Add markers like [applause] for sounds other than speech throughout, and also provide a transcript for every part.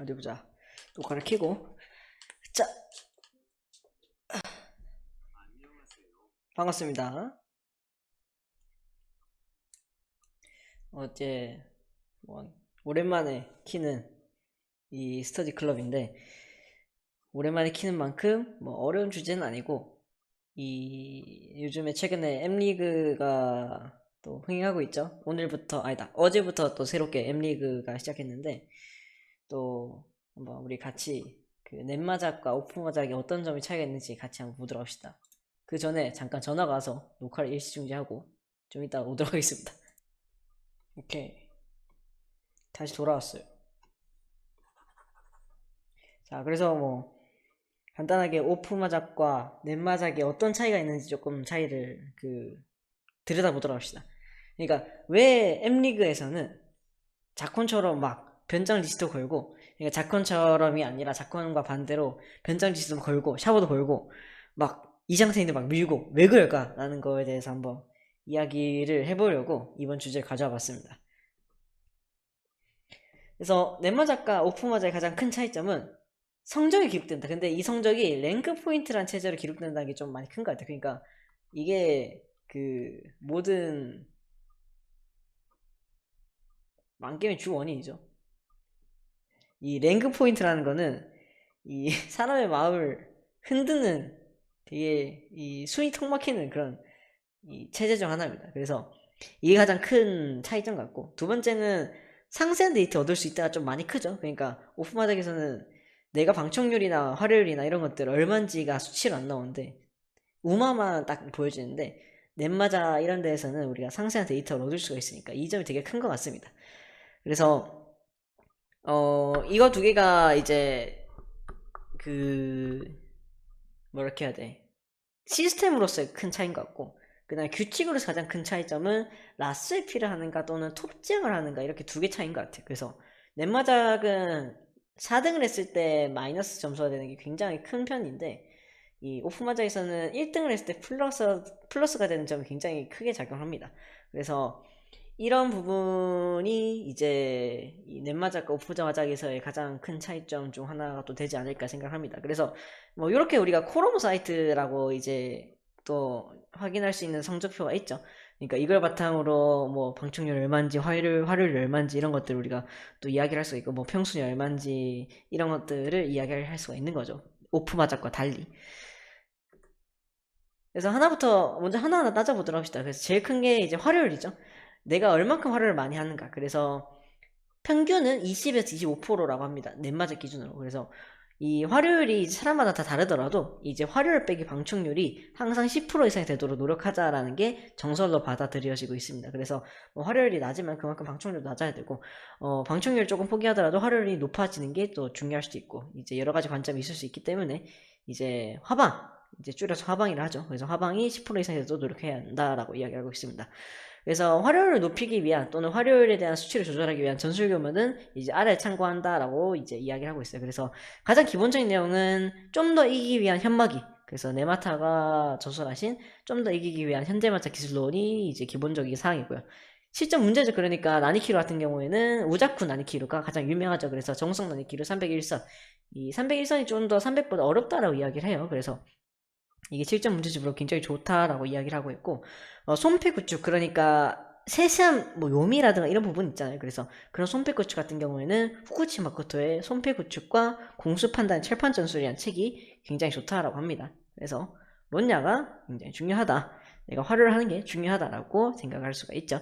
어디 보자. 녹화를 켜고. 자. 반갑습니다. 어제 뭐 오랜만에 키는 이 스터디 클럽인데 오랜만에 키는 만큼 뭐 어려운 주제는 아니고 이 요즘에 최근에 M리그가 또 흥행하고 있죠. 오늘부터 아니다 어제부터 또 새롭게 M리그가 시작했는데 또 한번 우리 같이 그 넷마작과 오픈마작이 어떤 점이 차이가 있는지 같이 한번 보도록 합시다. 그 전에 잠깐 전화가 와서 녹화를 일시 중지하고 좀 이따 오도록 하겠습니다. [laughs] 오케이. 다시 돌아왔어요. 자, 그래서 뭐 간단하게 오픈마작과 넷마작이 어떤 차이가 있는지 조금 차이를 그 들여다보도록 합시다. 그러니까 왜 M리그에서는 자콘처럼 막 변장 리스트 걸고 그러니까 자콘처럼이 아니라 자콘과 반대로 변장 리스트도 걸고 샤워도 걸고 막 이장세인도 막 밀고 왜 그럴까라는 거에 대해서 한번 이야기를 해보려고 이번 주제를 가져와 봤습니다. 그래서 넷마작과 오픈마작의 가장 큰 차이점은 성적이 기록된다. 근데 이 성적이 랭크 포인트란 체제로 기록된다는 게 좀 많이 큰 것 같아요. 그러니까 이게 그 모든 만게임의 주 원인이죠. 이 랭크 포인트라는 거는 이 [laughs] 사람의 마음을 흔드는 되게 이 숨이 턱 막히는 그런 이 체제 중 하나입니다. 그래서 이게 가장 큰 차이점 같고 두 번째는 상세한 데이터 얻을 수 있다가 좀 많이 크죠. 그러니까 오픈마작에서는 내가 방청률이나 활용률이나 이런 것들 얼마인지가 수치로 안 나오는데 우마만 딱 보여지는데 넷마자 이런 데에서는 우리가 상세한 데이터를 얻을 수가 있으니까 이 점이 되게 큰 것 같습니다. 그래서 어 이거 두 개가 이제 그 뭐랄게 해야 돼 시스템으로서의 큰 차이인 것 같고 그 다음에 규칙으로서 가장 큰 차이점은 라스에피를 하는가 또는 톱지향을 하는가 이렇게 두 개 차이인 것 같아요. 그래서 넷마작은 4등을 했을 때 마이너스 점수가 되는 게 굉장히 큰 편인데 이 오픈마작에서는 1등을 했을 때 플러스, 플러스가 되는 점이 굉장히 크게 작용합니다. 그래서 이런 부분이 이제 이 넷마작과 오프자마작에서의 가장 큰 차이점 중 하나가 또 되지 않을까 생각합니다. 그래서 뭐 이렇게 우리가 코로모 사이트라고 이제 또 확인할 수 있는 성적표가 있죠. 그러니까 이걸 바탕으로 뭐 방청률 얼마인지 화요일 화요일 얼마인지 이런 것들을 우리가 또 이야기를 할 수가 있고 뭐 평순이 얼마인지 이런 것들을 이야기를 할 수가 있는 거죠. 오프마작과 달리. 그래서 하나부터 먼저 하나하나 따져보도록 합시다. 그래서 제일 큰 게 이제 화요일이죠. 내가 얼만큼 활용을 많이 하는가. 그래서 평균은 20에서 25%라고 합니다. 넷마저 기준으로. 그래서 이 활용률이 사람마다 다 다르더라도 이제 활용률 빼기 방충률이 항상 10% 이상이 되도록 노력하자라는 게 정설로 받아들여지고 있습니다. 그래서 뭐 활용률이 낮으면 그만큼 방충률도 낮아야 되고 어, 방충률 조금 포기하더라도 활용률이 높아지는 게 또 중요할 수도 있고 이제 여러 가지 관점이 있을 수 있기 때문에 이제 화방 이제 줄여서 화방이라 하죠. 그래서 화방이 10% 이상이 돼도 노력해야 한다라고 이야기하고 있습니다. 그래서 활용률을 높이기 위한 또는 활용률에 대한 수치를 조절하기 위한 전술 교문은 이제 아래 참고한다라고 이제 이야기를 하고 있어요. 그래서 가장 기본적인 내용은 좀 더 이기기 위한 현마기. 그래서 네마타가 저술하신 좀 더 이기기 위한 현대마타 기술론이 이제 기본적인 사항이고요. 실전 문제죠. 그러니까 나니키루 같은 경우에는 우자쿠 나니키루가 가장 유명하죠. 그래서 정성 나니키루 301선. 이 301선이 좀 더 300보다 어렵다라고 이야기를 해요. 그래서 이게 7점 문제집으로 굉장히 좋다라고 이야기를 하고 있고 어, 손패 구축 그러니까 세세한 뭐 요미라든가 이런 부분 있잖아요. 그래서 그런 손패 구축 같은 경우에는 후쿠치 마코토의 손패 구축과 공수 판단 철판 전술이라는 책이 굉장히 좋다라고 합니다. 그래서 론야가 굉장히 중요하다. 내가 화를 하는 게 중요하다라고 생각할 수가 있죠.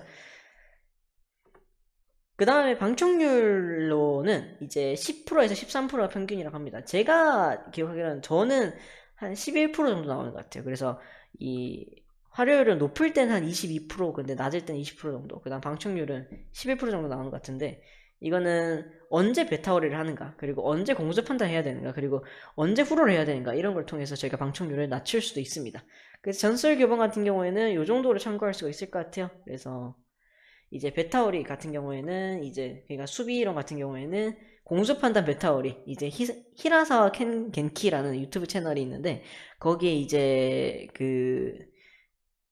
그 다음에 방청률로는 이제 10%에서 13%가 평균이라고 합니다. 제가 기억하기로는 저는 한 11% 정도 나오는 것 같아요. 그래서 이 화료율은 높을 때는 한22% 근데 낮을 때는 20% 정도. 그다음 방청률은 11% 정도 나오는 것 같은데 이거는 언제 베타워리를 하는가 그리고 언제 공수 판단해야 되는가 그리고 언제 후로를 해야 되는가 이런 걸 통해서 저희가 방청률을 낮출 수도 있습니다. 그래서 전설 교본 같은 경우에는 이 정도로 참고할 수가 있을 것 같아요. 그래서 이제 베타워리 같은 경우에는 이제 그러니까 수비 이론 같은 경우에는 공수 판단 베타워리 이제 히, 히라사와 켄, 겐키라는 유튜브 채널이 있는데 거기에 이제 그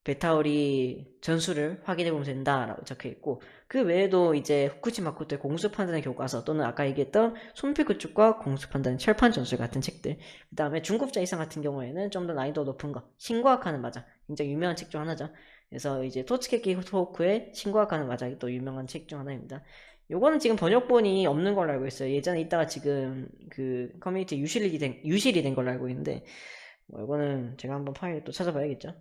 베타오리 전수를 확인해 보면 된다라고 적혀 있고 그 외에도 이제 후쿠시마 코토의 공수 판단의 교과서 또는 아까 얘기했던 손필 구축과 공수 판단 철판 전술 같은 책들 그 다음에 중급자 이상 같은 경우에는 좀 더 난이도 높은 거 신과학하는 마작 굉장히 유명한 책 중 하나죠. 그래서 이제 토츠케키 토크의 신과학하는 마작이 또 유명한 책 중 하나입니다 요거는 지금 번역본이 없는 걸로 알고 있어요 예전에 있다가 지금 그 커뮤니티 유실이 된 유실이 된 걸로 알고 있는데 뭐 이거는 제가 한번 파일 또 찾아봐야겠죠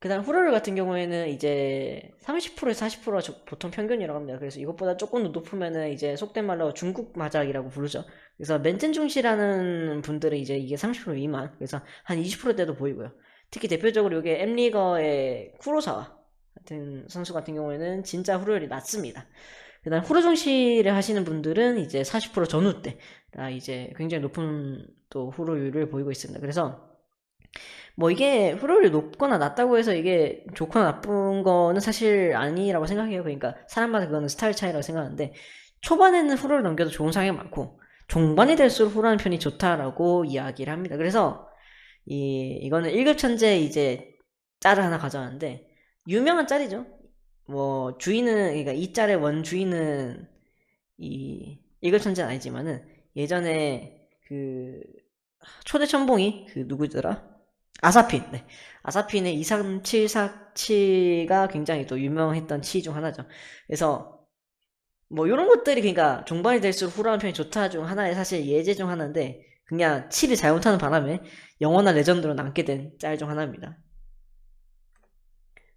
그 다음 후르르 같은 경우에는 이제 30%에서 40%가 저- 보통 평균이라고 합니다. 그래서 이것보다 조금 더 높으면은 이제 속된 말로 중국 마작이라고 부르죠. 그래서 맨젠 중시라는 분들은 이제 이게 30% 미만, 그래서 한 20%대도 보이고요. 특히 대표적으로 이게 M리거의 쿠로사와 같은 선수 같은 경우에는 진짜 후르율이 낮습니다. 그 다음 후르종시를 하시는 분들은 이제 40% 전후대라 이제 굉장히 높은 또 후르율을 보이고 있습니다. 그래서 뭐 이게 후롤이 높거나 낮다고 해서 이게 좋거나 나쁜 거는 사실 아니라고 생각해요. 그러니까 사람마다 그거는 스타일 차이라고 생각하는데 초반에는 후롤을 넘겨도 좋은 상황이 많고 종반이 될수록 후라는 편이 좋다라고 이야기를 합니다. 그래서 이 이거는 1급 천재 이제 짤을 하나 가져왔는데 유명한 짤이죠. 뭐 주인은 그러니까 이 짤의 원 주인은 이 1급 천재는 아니지만은 예전에 그 초대 천봉이 그 누구더라? 아사핀, 네. 아사핀의 23747가 굉장히 또 유명했던 치 중 하나죠. 그래서 뭐 이런 것들이 그러니까 종반이 될수록 후라는 편이 좋다 중 하나의 사실 예제 중 하나인데 그냥 치를 잘못하는 바람에 영원한 레전드로 남게 된 짤 중 하나입니다.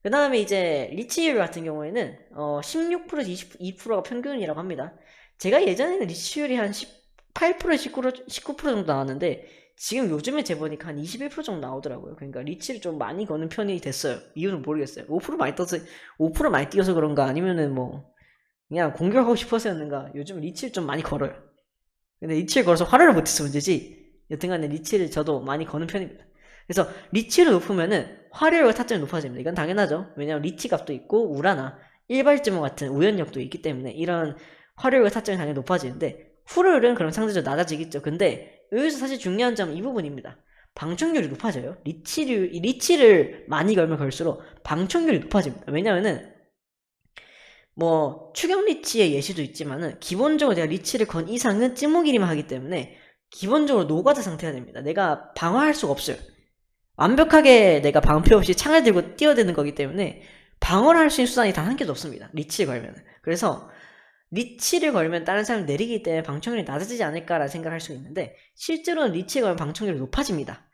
그 다음에 이제 리치율 같은 경우에는 어 16%에서 22%가 평균이라고 합니다. 제가 예전에는 리치율이 한 18% 19%, 19% 정도 나왔는데 지금 요즘에 재보니까 한 21% 정도 나오더라고요. 그러니까 리치를 좀 많이 거는 편이 됐어요. 이유는 모르겠어요. 5% 많이 떠서 5% 많이 뛰어서 그런가 아니면은 뭐 그냥 공격하고 싶어서였는가 요즘 리치를 좀 많이 걸어요. 근데 리치를 걸어서 화를 못해서 문제지. 여튼간에 리치를 저도 많이 거는 편입니다. 그래서 리치를 높으면은 화력과 타점이 높아집니다. 이건 당연하죠. 왜냐하면 리치 값도 있고 우라나 일발주문 같은 우연력도 있기 때문에 이런 화력과 타점이 당연히 높아지는데 후를은 그럼 상대적으로 낮아지겠죠. 근데 여기서 사실 중요한 점은 이 부분입니다. 방충률이 높아져요. 리치를, 리치를 많이 걸면 걸수록 방충률이 높아집니다. 왜냐면은, 뭐, 추격 리치의 예시도 있지만은, 기본적으로 내가 리치를 건 이상은 찌모기리만 하기 때문에, 기본적으로 노가다 상태가 됩니다. 내가 방어할 수가 없어요. 완벽하게 내가 방패 없이 창을 들고 뛰어드는 거기 때문에, 방어를 할 수 있는 수단이 단 한 개도 없습니다. 리치를 걸면. 그래서, 리치를 걸면 다른 사람을 내리기 때문에 방청률이 낮아지지 않을까라 생각할 수 있는데 실제로는 리치를 걸면 방청률이 높아집니다.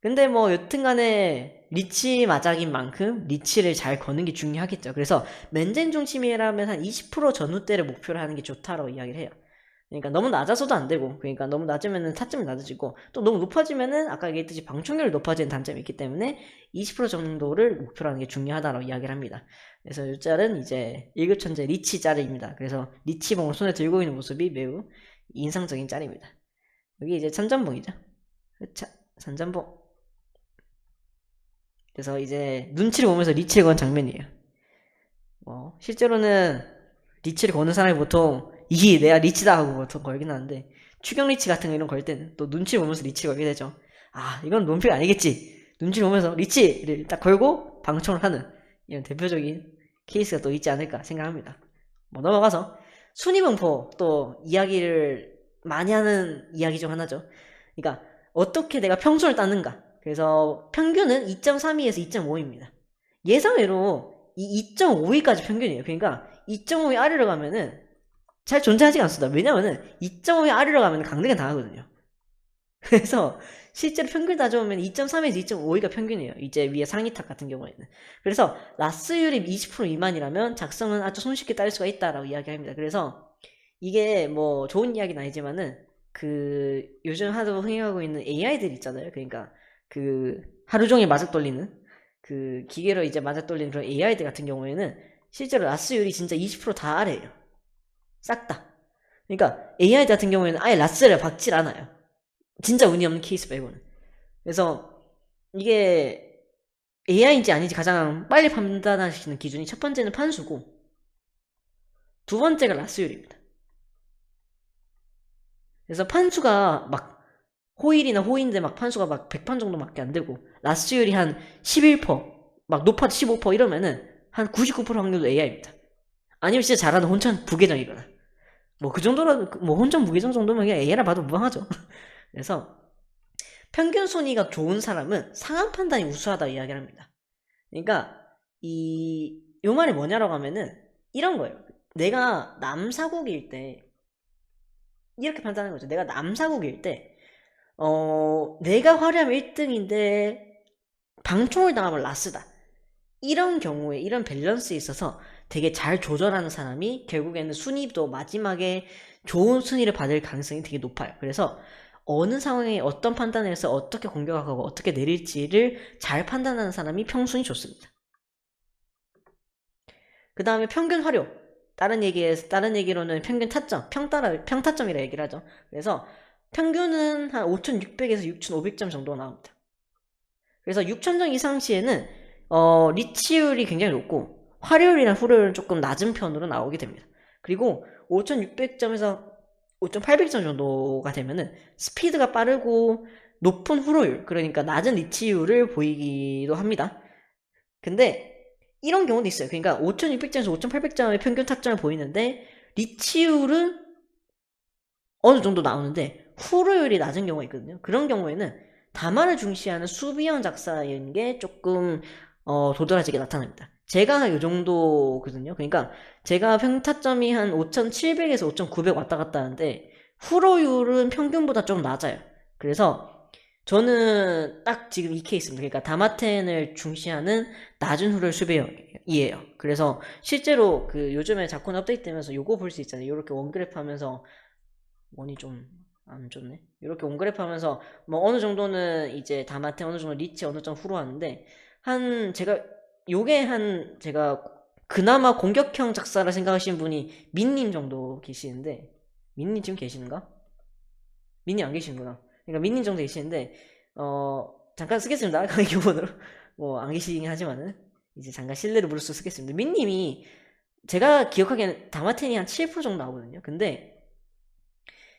근데 뭐 여튼간에 리치 마작인 만큼 리치를 잘 거는 게 중요하겠죠. 그래서 맨젠 중심이라면 한 20% 전후 대를 목표로 하는 게 좋다라고 이야기를 해요. 그러니까 너무 낮아서도 안 되고, 그러니까 너무 낮으면은 타점이 낮아지고, 또 너무 높아지면은 아까 얘기했듯이 방충률이 높아지는 단점이 있기 때문에 20% 정도를 목표로 하는 게 중요하다라고 이야기를 합니다. 그래서 이 짤은 이제 1급 천재 리치 짤입니다. 그래서 리치봉을 손에 들고 있는 모습이 매우 인상적인 짤입니다. 여기 이제 천전봉이죠. 자, 천전봉. 그래서 이제 눈치를 보면서 리치를 건 장면이에요. 뭐 실제로는 리치를 거는 사람이 보통 이 내가 리치다 하고 걸긴 하는데 추격 리치 같은 거 이런 거걸 때는 또 눈치를 보면서 리치 걸게 되죠. 아 이건 논피가 아니겠지. 눈치를 보면서 리치를 딱 걸고 방청을 하는 이런 대표적인 케이스가 또 있지 않을까 생각합니다. 뭐 넘어가서 순위분포 또 이야기를 많이 하는 이야기 중 하나죠. 그러니까 어떻게 내가 평소를 따는가. 그래서 평균은 2.32에서 2.5입니다. 예상외로 이 2.5위까지 평균이에요. 그러니까 2.5위 아래로 가면은 잘 존재하지가 않습니다. 왜냐면은 2.5위 아래로 가면 강등이 당하거든요. 그래서 실제로 평균 따져보면 2.3에서 2.5위가 평균이에요. 이제 위에 상위탑 같은 경우에는. 그래서 라스율이 20% 미만이라면 작성은 아주 손쉽게 따를 수가 있다라고 이야기합니다. 그래서 이게 뭐 좋은 이야기는 아니지만은 그 요즘 하도 흥행하고 있는 AI들 있잖아요. 그러니까 그 하루 종일 마작 돌리는 그 기계로 이제 마작 돌리는 그런 AI들 같은 경우에는 실제로 라스율이 진짜 20%다 아래에요. 싹 다. 그러니까 AI들 같은 경우에는 아예 라스를 박질 않아요. 진짜 운이 없는 케이스 빼고는. 그래서 이게 AI인지 아닌지 가장 빨리 있는 기준이 첫 번째는 판수고 두 번째가 라스율입니다. 그래서 판수가 막 호일이나 호인데 막 판수가 막 100판 정도밖에 안 되고 라스율이 한 11%막 높아도 15% 이러면은 한 99% 확률로 AI입니다. 아니면 진짜 잘하는 혼천 부계정이거나 뭐 그 정도라도 뭐 혼천 부계정 정도면 그냥 AI라 봐도 무방하죠. [laughs] 그래서 평균 순위가 좋은 사람은 상한 판단이 우수하다 이야기를 합니다. 그러니까 이 요 말이 뭐냐라고 하면은 이런 거예요. 내가 남사국일 때 이렇게 판단하는 거죠. 내가 남사국일 때 어, 내가 화려하면 1등인데 방총을 당하면 라스다. 이런 경우에 이런 밸런스에 있어서 되게 잘 조절하는 사람이 결국에는 순위도 마지막에 좋은 순위를 받을 가능성이 되게 높아요. 그래서 어느 상황에 어떤 판단을 해서 어떻게 공격하고 어떻게 내릴지를 잘 판단하는 사람이 평순이 좋습니다. 그 다음에 평균 활용. 다른 얘기에서, 다른 얘기로는 평균 타점, 평따라, 평타점이라 얘기를 하죠. 그래서 평균은 한 5,600에서 6,500점 정도 나옵니다. 그래서 6,000점 이상 시에는, 어, 리치율이 굉장히 높고, 활용이나 후료율은 조금 낮은 편으로 나오게 됩니다. 그리고 5,600점에서 5,800점 정도가 되면은 스피드가 빠르고 높은 후로율, 그러니까 낮은 리치율을 보이기도 합니다. 근데 이런 경우도 있어요. 그러니까 5,600점에서 5,800점의 평균 타점을 보이는데 리치율은 어느 정도 나오는데 후로율이 낮은 경우가 있거든요. 그런 경우에는 다만을 중시하는 수비형 작사인 게 조금 어, 도드라지게 나타납니다. 제가 이 정도거든요. 그러니까 제가 평타점이 한 5,700에서 5,900 왔다 갔다 하는데 후로율은 평균보다 좀 낮아요. 그래서 저는 딱 지금 이 케이스입니다. 그러니까 다마텐을 중시하는 낮은 후로율 수비형이에요. 그래서 실제로 그 요즘에 자콘 업데이트 되면서 요거 볼 수 있잖아요. 이렇게 원그래프 하면서 원이 좀 안 좋네. 이렇게 원그래프 하면서 뭐 어느 정도는 이제 다마텐 어느 정도 리치 어느 정도 후로 하는데 한 제가 요게 한 제가 그나마 공격형 작사라 생각하시는 분이 민님 정도 계시는데 민님 지금 계시는가? 민님 안 계시는구나. 그러니까 민님 정도 계시는데 어 잠깐 쓰겠습니다. [laughs] 강의 기본으로 뭐 안 계시긴 하지만은 이제 잠깐 신뢰를 무를 수 쓰겠습니다. 민님이 제가 기억하기에는 다마텐이 한 7% 정도 나오거든요. 근데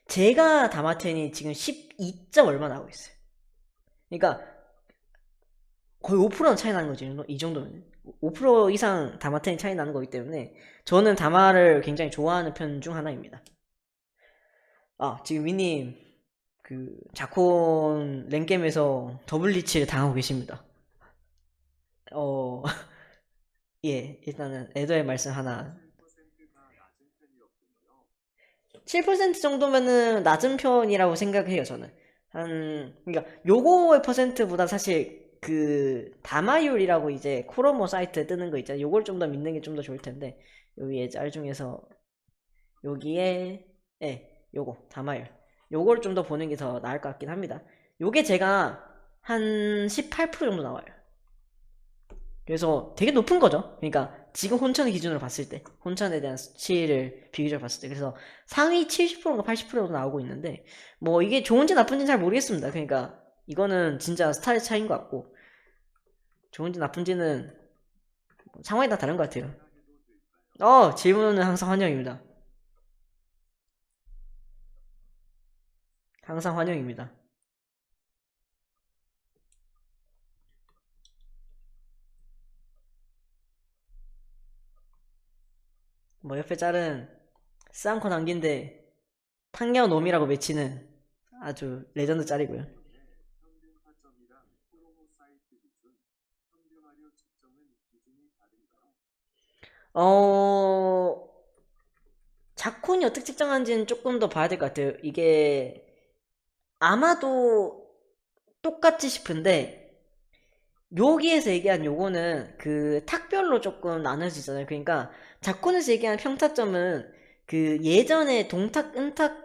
제가 다마텐이 지금 12점 얼마 나오고 있어요. 그러니까 거의 5%는 차이 나는 거죠. 이 정도면. 5% 이상 다마텐이 차이 나는 거기 때문에 저는 다마를 굉장히 좋아하는 편 중 하나입니다. 아, 지금 위님 그 자콘 랭겜에서 더블 리치를 당하고 계십니다. 어, [laughs] 예, 일단은 에더의 말씀 하나 7% 정도면은 낮은 편이라고 생각해요, 저는. 한, 그러니까 요거의 퍼센트보다 사실 그 다마율이라고 이제 코로모 사이트에 뜨는 거 있잖아요. 요걸 좀 더 믿는 게 좀 더 좋을 텐데 여기에 짤 중에서 여기에 예, 요거 다마율. 요걸 좀 더 보는 게 더 나을 것 같긴 합니다. 요게 제가 한 18% 정도 나와요. 그래서 되게 높은 거죠. 그러니까 지금 혼천의 기준으로 봤을 때 혼천에 대한 수치를 비교적으로 봤을 때 그래서 상위 70%인가 80% 정도 나오고 있는데 뭐 이게 좋은지 나쁜지는 잘 모르겠습니다. 그러니까 이거는 진짜 스타일 차이인 것 같고 좋은지 나쁜지는 상황에 따라 다른 것 같아요. 어 질문은 항상 환영입니다. 항상 환영입니다. 뭐 옆에 짤은 쌍코 남긴데 탕야오 놈이라고 외치는 아주 레전드 짤이고요. 평균 타점이랑 프로모 사이트 기준 평균화료 측정은 기준이 다른가요? 어, 자콘이 어떻게 측정하는지는 조금 더 봐야 될 것 같아요. 이게 아마도 똑같지 싶은데 여기에서 얘기한 요거는 그 탁별로 조금 나눠지잖아요. 그러니까 자콘에서 얘기한 평타점은 그 예전에 동탁, 은탁,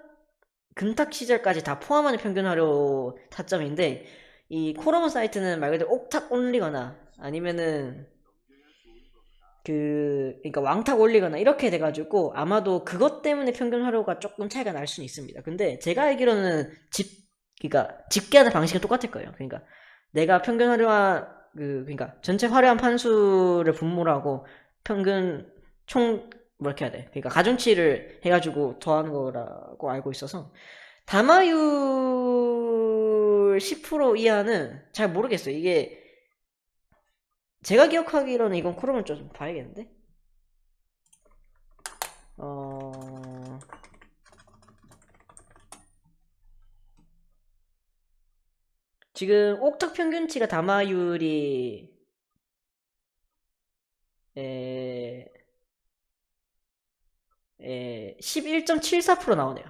금탁 시절까지 다 포함하는 평균 하료 타점인데 이 코러먼 사이트는 말 그대로 옥탁 올리거나 아니면은 그 그러니까 왕탁 올리거나 이렇게 돼가지고 아마도 그것 때문에 평균 하료가 조금 차이가 날 수는 있습니다. 근데 제가 알기로는 집 그러니까 집계하는 방식은 똑같을 거예요. 그러니까 내가 평균 화려한 그 그러니까 전체 화려한 판수를 분모를 하고 평균 총 뭐 이렇게 해야 돼. 그러니까 가중치를 해가지고 더하는 거라고 알고 있어서 다마율 10% 이하는 잘 모르겠어요. 이게 제가 기억하기로는 이건 크롬을 좀 봐야겠는데. 어 지금 옥탑 평균치가 담화율이 에, 에, 11.74% 나오네요.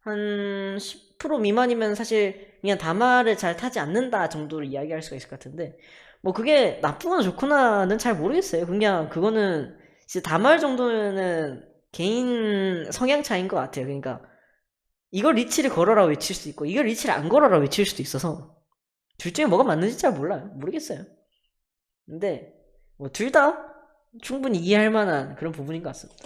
한 10% 미만이면 사실 그냥 담화를 잘 타지 않는다 정도로 이야기할 수가 있을 것 같은데 뭐 그게 나쁘거나 좋거나는 잘 모르겠어요. 그냥 그거는 진짜 담화할 정도면은 개인 성향 차이인 것 같아요. 그러니까 이걸 리치를 걸어라 외칠 수도 있고 이걸 리치를 안 걸어라 외칠 수도 있어서 둘 중에 뭐가 맞는지 잘 몰라요. 모르겠어요. 근데 뭐 둘 다 충분히 이해할 만한 그런 부분인 것 같습니다.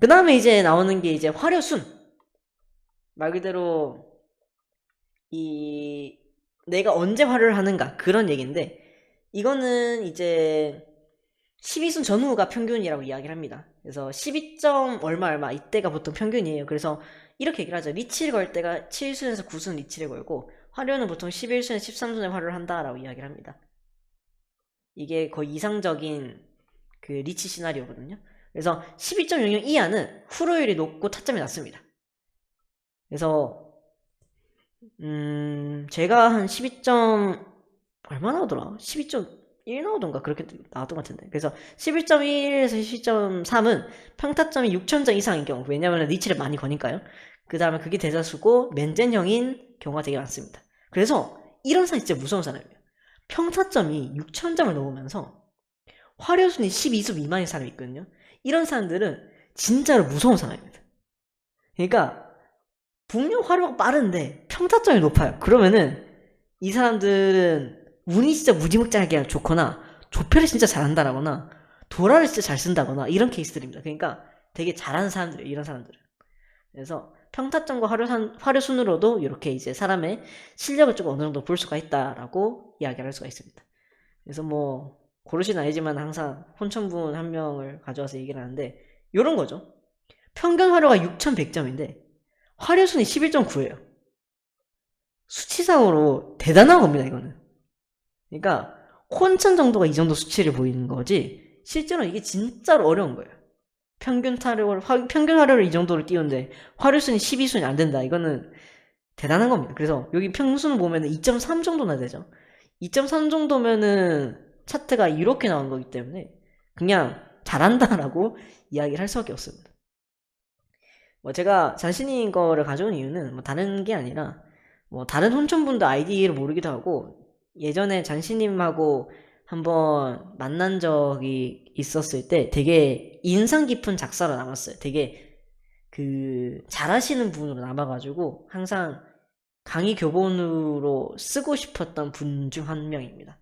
그 다음에 이제 나오는 게 이제 화려순. 말 그대로 이 내가 언제 화려를 하는가 그런 얘기인데 이거는 이제 12순 전후가 평균이라고 이야기를 합니다. 그래서 12점 얼마 얼마 이때가 보통 평균이에요. 그래서 이렇게 얘기를 하죠. 리치를 걸 때가 7순에서 9순 리치를 걸고 화려는 보통 11순에 13순에 화려를 한다라고 이야기를 합니다. 이게 거의 이상적인 그 리치 시나리오거든요. 그래서 12.00 이하는 후로율이 높고 타점이 낮습니다. 그래서 음 제가 한 12. 얼마 나오더라? 12.1 나오던가 그렇게 나왔던 것 같은데. 그래서 11.1에서 12.3은 평타점이 6천점 이상인 경우 왜냐면 리치를 많이 거니까요. 그 다음에 그게 대자수고 맨젠형인 경우가 되게 많습니다. 그래서 이런 사람이 진짜 무서운 사람이에요. 평타점이 6천점을 넘으면서 화려순위 12수 미만인 사람이 있거든요. 이런 사람들은 진짜로 무서운 사람입니다. 그러니까 분명 화려가 빠른데 평타점이 높아요 그러면은 이 사람들은 운이 진짜 무지막지하게 좋거나 조패를 진짜 잘한다라거나 도라를 진짜 잘 쓴다거나 이런 케이스들입니다. 그러니까 되게 잘하는 사람들이에요. 이런 사람들은. 그래서 평타점과 화려산, 화려순으로도 이렇게 이제 사람의 실력을 좀 어느 정도 볼 수가 있다라고 이야기를 할 수가 있습니다. 그래서 뭐 고르시는 아니지만 항상 혼천분 한 명을 가져와서 얘기를 하는데 이런 거죠. 평균 화려가 6,100점인데 화려순이 11.9예요. 수치상으로 대단한 겁니다, 이거는. 그러니까 혼천 정도가 이 정도 수치를 보이는 거지 실제로 이게 진짜로 어려운 거예요. 평균 타를 평균 화료를 이 정도로 띄우는데 화료순이 12순이 안 된다. 이거는 대단한 겁니다. 그래서 여기 평순을 보면은 2.3 정도나 되죠. 2.3 정도면은 차트가 이렇게 나온 거기 때문에 그냥 잘한다라고 이야기를 할 수밖에 없습니다. 뭐 제가 자신인 거를 가져온 이유는 뭐 다른 게 아니라 뭐 다른 혼천분도 아이디를 모르기도 하고 예전에 잔시님하고 한번 만난 적이 있었을 때 되게 인상 깊은 작사로 남았어요. 되게 그 잘하시는 분으로 남아가지고 항상 강의 교본으로 쓰고 싶었던 분 중 한 명입니다.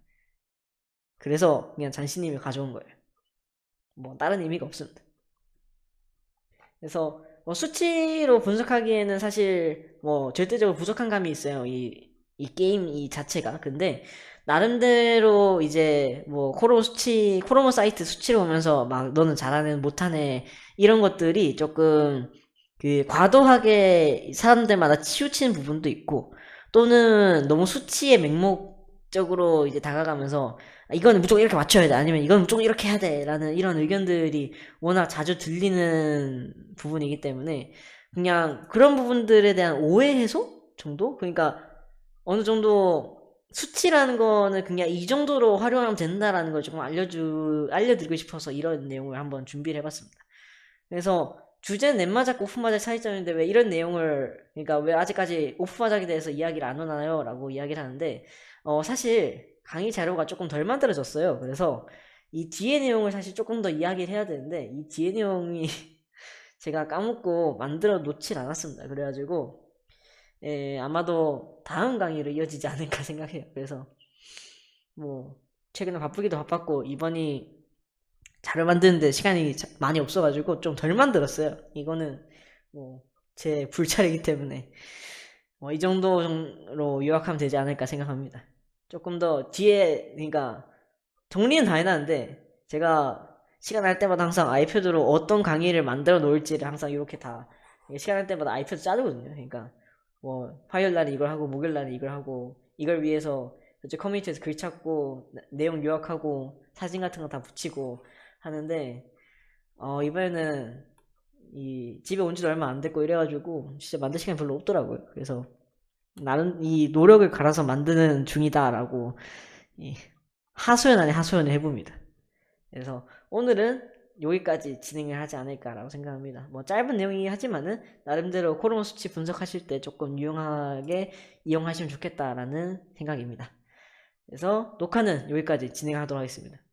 그래서 그냥 잔시님이 가져온 거예요. 뭐 다른 의미가 없습니다. 그래서 뭐 수치로 분석하기에는 사실 뭐 절대적으로 부족한 감이 있어요. 이, 이 게임 이 자체가. 근데 나름대로 이제 뭐 코로 수치, 코로모 사이트 수치를 보면서 막 너는 잘하네, 못하네 이런 것들이 조금 그 과도하게 사람들마다 치우치는 부분도 있고 또는 너무 수치에 맹목 적으로 이제 다가가면서 아, 이거는 무조건 이렇게 맞춰야 돼 아니면 이건 무조건 이렇게 해야 돼라는 이런 의견들이 워낙 자주 들리는 부분이기 때문에 그냥 그런 부분들에 대한 오해 해소 정도? 그러니까 어느 정도 수치라는 거는 그냥 이 정도로 활용하면 된다라는 걸 조금 알려주, 알려드리고 싶어서 이런 내용을 한번 준비를 해봤습니다. 그래서 주제는 넷마작, 오프마작 차이점인데 왜 이런 내용을, 그러니까 왜 아직까지 오프마작에 대해서 이야기를 안 하나요? 라고 이야기를 하는데, 어, 사실 강의 자료가 조금 덜 만들어졌어요. 그래서 이 뒤에 내용을 사실 조금 더 이야기를 해야 되는데, 이 뒤에 내용이 [laughs] 제가 까먹고 만들어 놓질 않았습니다. 그래가지고, 예, 아마도 다음 강의로 이어지지 않을까 [laughs] 생각해요. 그래서 뭐 최근에 바쁘기도 바빴고 이번이 자료 만드는데 시간이 자- 많이 없어가지고 좀 덜 만들었어요. 이거는 뭐 제 불찰이기 때문에 뭐 이 정도로 요약하면 되지 않을까 생각합니다. 조금 더 뒤에 그러니까 정리는 다 해놨는데 제가 시간 날 때마다 항상 아이패드로 어떤 강의를 만들어 놓을지를 항상 이렇게 다 시간 날 때마다 아이패드 짜주거든요. 그러니까 뭐 화요일 날에 이걸 하고 목요일 날에 이걸 하고 이걸 위해서 이제 커뮤니티에서 글 찾고 나- 내용 요약하고 사진 같은 거 다 붙이고 하는데 어 이번에는 이 집에 온 지도 얼마 안 됐고 이래가지고 진짜 만들 시간이 별로 없더라고요. 그래서 나는 이 노력을 갈아서 만드는 중이다라고 이 하소연 아닌 하소연을 해봅니다. 그래서 오늘은 여기까지 진행을 하지 않을까라고 생각합니다. 뭐 짧은 내용이긴 하지만은 나름대로 코로나 수치 분석하실 때 조금 유용하게 이용하시면 좋겠다라는 생각입니다. 그래서 녹화는 여기까지 진행하도록 하겠습니다.